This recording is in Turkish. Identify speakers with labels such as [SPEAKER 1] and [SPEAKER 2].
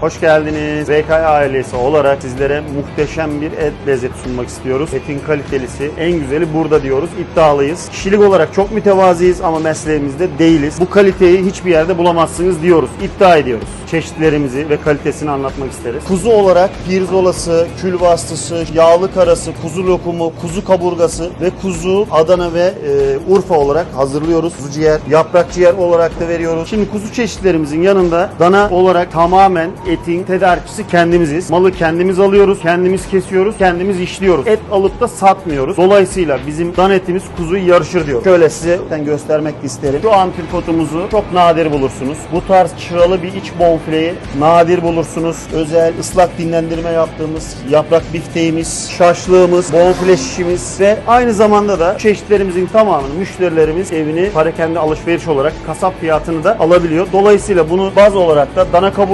[SPEAKER 1] Hoş geldiniz. VK ailesi olarak sizlere muhteşem bir et lezzeti sunmak istiyoruz. Etin kalitelisi, en güzeli burada diyoruz. İddialıyız. Kişilik olarak çok mütevaziyiz ama mesleğimizde değiliz. Bu kaliteyi hiçbir yerde bulamazsınız diyoruz. İddia ediyoruz. Çeşitlerimizi ve kalitesini anlatmak isteriz. Kuzu olarak pirzolası, külbastısı, yağlı karası, kuzu lokumu, kuzu kaburgası ve kuzu Adana ve e, Urfa olarak hazırlıyoruz. Kuzu ciğer, yaprak ciğer olarak da veriyoruz. Şimdi kuzu çeşitlerimizin yanında dana olarak tamamen etin tedarikçisi kendimiziz. Malı kendimiz alıyoruz, kendimiz kesiyoruz, kendimiz işliyoruz. Et alıp da satmıyoruz. Dolayısıyla bizim dana etimiz kuzuyu yarışır diyor. Şöyle size göstermek isterim. Şu antrikotumuzu çok nadir bulursunuz. Bu tarz çıralı bir iç bonfileyi nadir bulursunuz. Özel ıslak dinlendirme yaptığımız yaprak bifteğimiz, şaşlığımız, bonfile şişimiz ve aynı zamanda da çeşitlerimizin tamamını müşterilerimiz evini parakende alışveriş olarak kasap fiyatını da alabiliyor. Dolayısıyla bunu baz olarak da dana kaburga